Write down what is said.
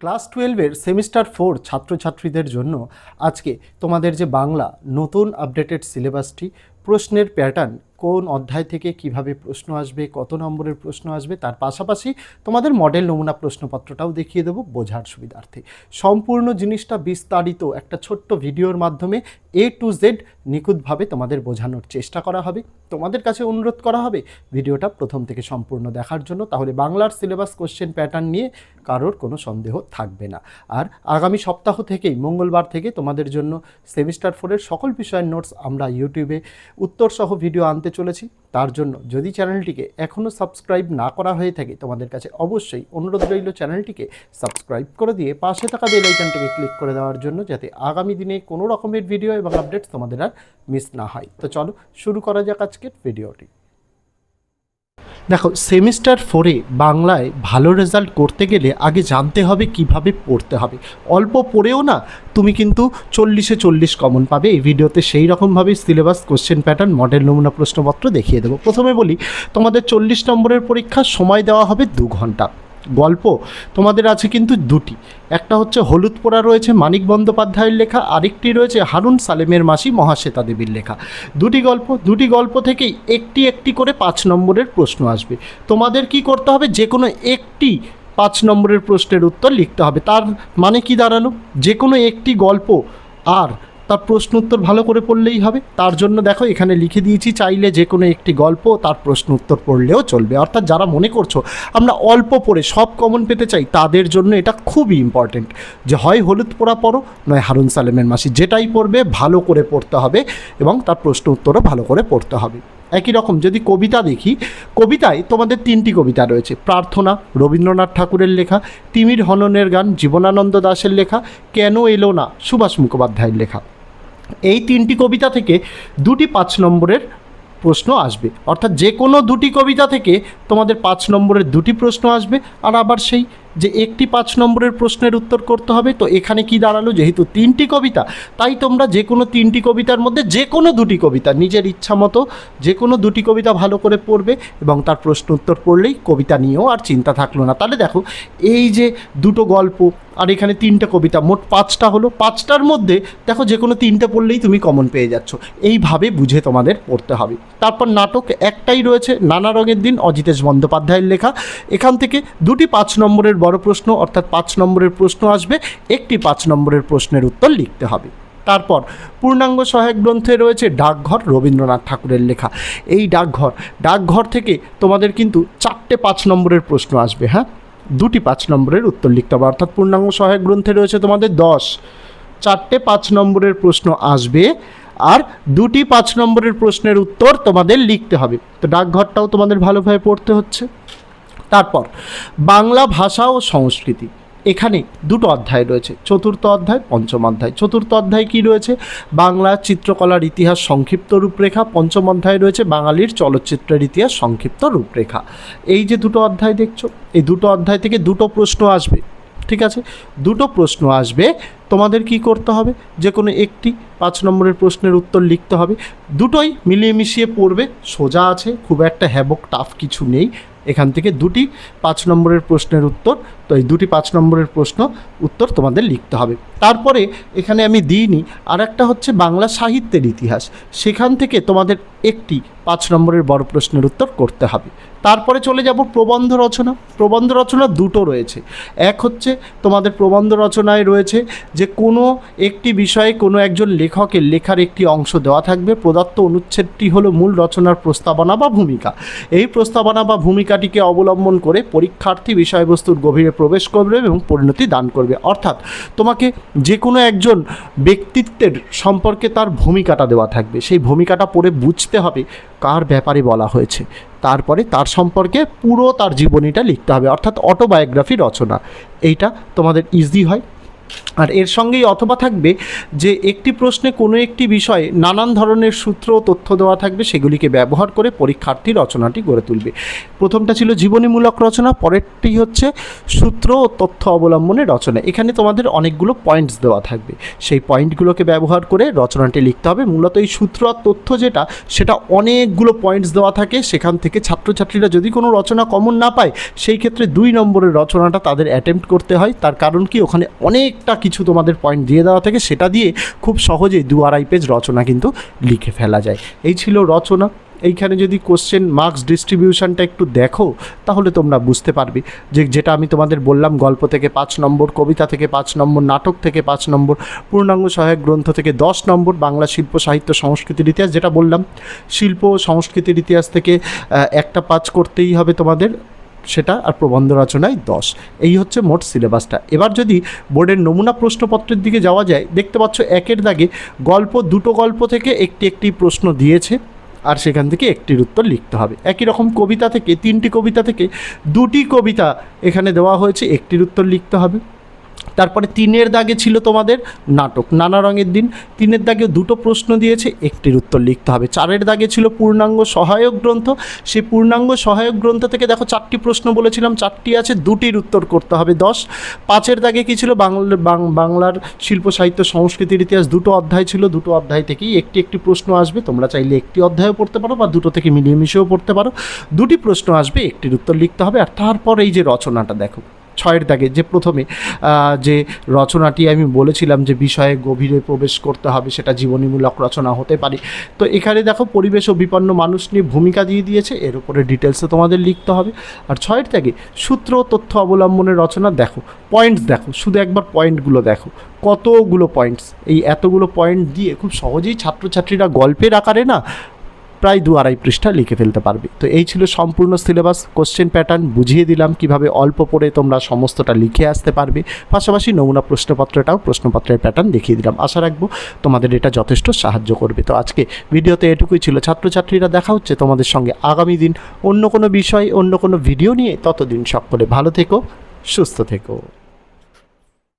Class টুয়েলভের semester four ছাত্রছাত্রীদের জন্য আজকে তোমাদের যে বাংলা নতুন আপডেটেড সিলেবাসটি, প্রশ্নের প্যাটার্ন, কোন অধ্যায় থেকে কীভাবে প্রশ্ন আসবে, কত নম্বরের প্রশ্ন আসবে, তার পাশাপাশি তোমাদের মডেল নমুনা প্রশ্নপত্রটাও দেখিয়ে দেবো বোঝার সুবিধার্থে। সম্পূর্ণ জিনিসটা বিস্তারিত একটা ছোট্ট ভিডিওর মাধ্যমে এ টু জেড নিখুঁতভাবে তোমাদের বোঝানোর চেষ্টা করা হবে। তোমাদের কাছে অনুরোধ করা হবে ভিডিওটা প্রথম থেকে সম্পূর্ণ দেখার জন্য, তাহলে বাংলার সিলেবাস কোশ্চেন প্যাটার্ন নিয়ে কারোর কোনো সন্দেহ থাকবে না। আর আগামী সপ্তাহ থেকেই, মঙ্গলবার থেকে তোমাদের জন্য সেমিস্টার ফোরের সকল বিষয়ের নোটস আমরা ইউটিউবে উত্তরসহ ভিডিও আনতে চলেছি। তার জন্য যদি চ্যানেলটিকে এখনও সাবস্ক্রাইব না করা হয়ে থাকে, তোমাদের কাছে অবশ্যই অনুরোধ রইল চ্যানেলটিকে সাবস্ক্রাইব করে দিয়ে পাশে থাকা বেল আইকনটিকে ক্লিক করে দেওয়ার জন্য, যাতে আগামী দিনে কোনো রকমের ভিডিও এবং আপডেটস তোমাদের আর মিস না হয়। তো চলো, শুরু করা যাক আজকের ভিডিওটি। দেখো, সেমিস্টার ফোরে বাংলায় ভালো রেজাল্ট করতে গেলে আগে জানতে হবে কীভাবে পড়তে হবে। অল্প পড়েও না, তুমি কিন্তু চল্লিশে চল্লিশ কমন পাবে। এই ভিডিওতে সেই রকমভাবেই সিলেবাস কোশ্চেন প্যাটার্ন মডেল নমুনা, প্রশ্নপত্র দেখিয়ে দেবো। প্রথমে বলি, তোমাদের চল্লিশ নম্বরের পরীক্ষার সময় দেওয়া হবে দু ঘণ্টা। গল্প, তোমাদের আছে কিন্তু দুটি। একটা হচ্ছে হলুদ পোড়া রয়েছে মানিক বন্দ্যোপাধ্যায়ের লেখা, আরেকটি রয়েছে হারুন সালেমের মাসি মহাশ্বেতা দেবীর লেখা। দুটি গল্প দুটি গল্প থেকেই একটি একটি করে পাঁচ নম্বরের প্রশ্ন আসবে। তোমাদের কি করতে হবে? যে কোনো একটি পাঁচ নম্বরের প্রশ্নের উত্তর লিখতে হবে। তার মানে কি দাঁড়াল? যে কোনো একটি গল্প আর তার প্রশ্ন উত্তর ভালো করে পড়লেই হবে। তার জন্য দেখো, এখানে লিখে দিয়েছি, চাইলে যে কোনো একটি গল্প তার প্রশ্ন উত্তর পড়লেও চলবে। অর্থাৎ যারা মনে করছ, আমরা অল্প পড়ে সব কমন পেতে চাই, তাদের জন্য এটা খুবই ইম্পর্টেন্ট যে হয় হলুদ পোড়া পড়ো, নয় হারুন সালেমের মাসি। যেটাই পড়বে, ভালো করে পড়তে হবে এবং তার প্রশ্ন উত্তরও ভালো করে পড়তে হবে। একই রকম যদি কবিতা দেখি, কবিতায় তোমাদের তিনটি কবিতা রয়েছে। প্রার্থনা, রবীন্দ্রনাথ ঠাকুরের লেখা, তিমির হননের গান, জীবনানন্দ দাশের লেখা, কেন এলো না, সুভাষ মুখোপাধ্যায়ের লেখা। এই তিনটি কবিতা থেকে দুটি পাঁচ নম্বরের প্রশ্ন আসবে। অর্থাৎ যে কোনো দুটি কবিতা থেকে তোমাদের পাঁচ নম্বরের দুটি প্রশ্ন আসবে, আর আবার সেই যে একটি পাঁচ নম্বরের প্রশ্নের উত্তর করতে হবে, তো এখানে কি দাঁড়াল? যেহেতু তিনটি কবিতা, তাই তোমরা যে কোনো তিনটি কবিতার মধ্যে যে কোনো দুটি কবিতা, নিজের ইচ্ছা মতো যে কোনো দুটি কবিতা ভালো করে পড়বে এবং তার প্রশ্ন উত্তর পড়লেই কবিতা নিয়েও আর চিন্তা থাকল না। তাহলে দেখো, এই যে দুটো গল্প আর এখানে তিনটে কবিতা, মোট পাঁচটা হলো। পাঁচটার মধ্যে দেখো যে কোনো তিনটে পড়লেই তুমি কমন পেয়ে যাচ্ছ। এইভাবে বুঝে তোমাদের পড়তে হবে। তারপর নাটক একটাই রয়েছে, নানা রঙের দিন, অজিতেশ বন্দ্যোপাধ্যায়ের লেখা। এখান থেকে দুটি পাঁচ নম্বরের বড় প্রশ্ন, অর্থাৎ পাঁচ নম্বরের প্রশ্ন আসবে। একটি পাঁচ নম্বরের প্রশ্নের উত্তর লিখতে হবে। তারপর, পূর্ণাঙ্গ সহায়ক গ্রন্থে রয়েছে ডাকঘর রবীন্দ্রনাথ ঠাকুরের লেখা। এই ডাকঘর ডাকঘর থেকে তোমাদের কিন্তু চারটে পাঁচ নম্বরের প্রশ্ন আসবে হ্যাঁ? দুটি পাঁচ নম্বরের উত্তর লিখতে হবে। অর্থাৎ পূর্ণাঙ্গ সহায়ক গ্রন্থে রয়েছে তোমাদের দশ। চারটে পাঁচ নম্বরের প্রশ্ন আসবে আর দুটি পাঁচ নম্বরের প্রশ্নের উত্তর তোমাদের লিখতে হবে। তো ডাকঘরটাও তোমাদের ভালোভাবে পড়তে হচ্ছে। তারপর বাংলা ভাষা ও সংস্কৃতি। এখানে দুটো অধ্যায় রয়েছে, চতুর্থ অধ্যায়, পঞ্চম অধ্যায়। চতুর্থ অধ্যায় কি রয়েছে? বাংলা চিত্রকলার ইতিহাস সংক্ষিপ্ত রূপরেখা। পঞ্চম অধ্যায় রয়েছে বাঙালির চলচ্চিত্রের ইতিহাস সংক্ষিপ্ত রূপরেখা। এই যে দুটো অধ্যায় দেখছ, এই দুটো অধ্যায় থেকে দুটো প্রশ্ন আসবে, ঠিক আছে? দুটো প্রশ্ন আসবে, তোমাদের কি করতে হবে? যে কোনো একটি পাঁচ নম্বরের প্রশ্নের উত্তর লিখতে হবে। দুটোই মিলিয়ে মিশিয়ে পড়বে, সোজা আছে, খুব একটা হ্যাবক টাফ কিছু নেই। এখান থেকে দুটি পাঁচ নম্বরের প্রশ্নের উত্তর, তো এই দুটি পাঁচ নম্বরের প্রশ্ন উত্তর তোমাদের লিখতে হবে। তারপরে এখানে আমি দিইনি আর একটা হচ্ছে বাংলা সাহিত্যের ইতিহাস। সেখান থেকে তোমাদের একটি পাঁচ নম্বরের বড় প্রশ্নের উত্তর করতে হবে। তারপরে চলে যাব প্রবন্ধ রচনা। প্রবন্ধ রচনা দুটো রয়েছে। এক হচ্ছে তোমাদের প্রবন্ধ রচনায় রয়েছে যে কোনো একটি বিষয়ে কোনো একজন লেখকের লেখার একটি অংশ দেওয়া থাকবে। প্রদত্ত অনুচ্ছেদটি হলো মূল রচনার প্রস্তাবনা বা ভূমিকা। এই প্রস্তাবনা বা ভূমিকাটিকে অবলম্বন করে পরীক্ষার্থী বিষয়বস্তুর গভীরে প্রবেশ করবে এবং পরিণতি দান করবে। অর্থাৎ তোমাকে যে কোনো একজন ব্যক্তিত্বের সম্পর্কে তার ভূমিকাটা দেওয়া থাকবে। সেই ভূমিকাটা পড়ে বুঝতে হবে কার ব্যাপারে বলা হয়েছে। তারপরে তার সম্পর্কে পুরো তার জীবনীটা লিখতে হবে, অর্থাৎ অটোবায়োগ্রাফি রচনা। এইটা তোমাদের ইজি হয়। আর এর সঙ্গেই অথবা থাকবে যে একটি প্রশ্নে কোনো একটি বিষয়ে নানান ধরনের সূত্র তথ্য দেওয়া থাকবে, সেগুলিকে ব্যবহার করে পরীক্ষার্থী রচনাটি গড়ে তুলবে। প্রথমটা ছিল জীবনীমূলক রচনা, পরেরটি হচ্ছে সূত্র ও তথ্য অবলম্বনে রচনা। এখানে তোমাদের অনেকগুলো পয়েন্টস দেওয়া থাকবে। সেই পয়েন্টগুলোকে ব্যবহার করে রচনাটি লিখতে হবে। মূলত এই সূত্র আর তথ্য যেটা, সেটা অনেকগুলো পয়েন্টস দেওয়া থাকে। সেখান থেকে ছাত্রছাত্রীরা যদি কোনো রচনা কমন না পায়, সেই ক্ষেত্রে দুই নম্বরের রচনাটা তাদের অ্যাটেম্প্ট করতে হয়। তার কারণ কি? ওখানে অনেকটা কিছু তোমাদের পয়েন্ট দিয়ে দেওয়া থাকে, সেটা দিয়ে খুব সহজেই দু আড়াই পেজ রচনা কিন্তু লিখে ফেলা যায়। এই ছিল রচনা। এইখানে যদি কোশ্চেন মার্কস ডিস্ট্রিবিউশনটা একটু দেখো, তাহলে তোমরা বুঝতে পারবে যে যেটা আমি তোমাদের বললাম, গল্প থেকে পাঁচ নম্বর, কবিতা থেকে পাঁচ নম্বর, নাটক থেকে পাঁচ নম্বর, পূর্ণাঙ্গ সহায়ক গ্রন্থ থেকে দশ নম্বর, বাংলা শিল্প, সাহিত্য, সংস্কৃতির ইতিহাস যেটা বললাম, শিল্প সংস্কৃতির ইতিহাস থেকে একটা পাঁচ করতেই হবে তোমাদের। সেটা আর প্রবন্ধ রচনায় দশ। এই হচ্ছে মোট সিলেবাসটা। এবার যদি বোর্ডের নমুনা প্রশ্নপত্রের দিকে যাওয়া যায়, দেখতে পাচ্ছ একের দাগে গল্প, দুটো গল্প থেকে একটি একটি প্রশ্ন দিয়েছে আর সেখান থেকে একটির উত্তর লিখতে হবে। একই রকম কবিতা থেকে, তিনটি কবিতা থেকে দুটি কবিতা এখানে দেওয়া হয়েছে, একটির উত্তর লিখতে হবে। তারপরে তিনের দাগে ছিল তোমাদের নাটক, নানা রঙের দিন। তিনের দাগে দুটো প্রশ্ন দিয়েছে, একটির উত্তর লিখতে হবে। চারের দাগে ছিল পূর্ণাঙ্গ সহায়ক গ্রন্থ। সেই পূর্ণাঙ্গ সহায়ক গ্রন্থ থেকে দেখো চারটি প্রশ্ন বলেছিলাম, চারটি আছে, দুটির উত্তর করতে হবে, দশ। পাঁচের দাগে কী ছিল? বাংলা বাংলার শিল্প, সাহিত্য, সংস্কৃতির ইতিহাস দুটো অধ্যায় ছিল, দুটো অধ্যায় থেকেই একটি একটি প্রশ্ন আসবে। তোমরা চাইলে একটি অধ্যায়ও পড়তে পারো বা দুটো থেকে মিলিয়ে মিশিয়েও পড়তে পারো। দুটি প্রশ্ন আসবে, একটির উত্তর লিখতে হবে। আর তারপর এই যে রচনাটা, দেখো। ছয়ের দাগে যে প্রথমে যে রচনাটি আমি বলেছিলাম যে বিষয়ে গভীরে প্রবেশ করতে হবে, সেটা জীবনীমূলক রচনা হতে পারে। তো এখানে দেখো পরিবেশ ও বিপন্ন মানুষ নিয়ে ভূমিকা দিয়ে দিয়েছে, এর উপরে ডিটেলসে তোমাদের লিখতে হবে। আর ছয়ের দাগে সূত্র তথ্য অবলম্বনের রচনা দেখো পয়েন্টস দেখো, শুধু একবার পয়েন্টগুলো দেখো, কতগুলো পয়েন্টস এই এতগুলো পয়েন্ট দিয়ে খুব সহজেই ছাত্রছাত্রীরা গল্পের আকারে না প্রায় দু আড়াই পৃষ্ঠা লিখে ফেলতে পারবে। তো এই ছিল সম্পূর্ণ সিলেবাস কোশ্চেন প্যাটার্ন বুঝিয়ে দিলাম কীভাবে অল্প পড়ে তোমরা সমস্তটা লিখে আসতে পারবে। পাশাপাশি নমুনা প্রশ্নপত্রটাও প্রশ্নপত্রের প্যাটার্ন দেখিয়ে দিলাম। আশা রাখব তোমাদের এটা যথেষ্ট সাহায্য করবে। তো আজকে ভিডিওতে এটুকুই ছিল। ছাত্রছাত্রীরা দেখা হচ্ছে তোমাদের সঙ্গে আগামী দিন অন্য কোনো বিষয়, অন্য কোনো ভিডিও নিয়ে। ততদিন সকলে ভালো থেকো, সুস্থ থেকো।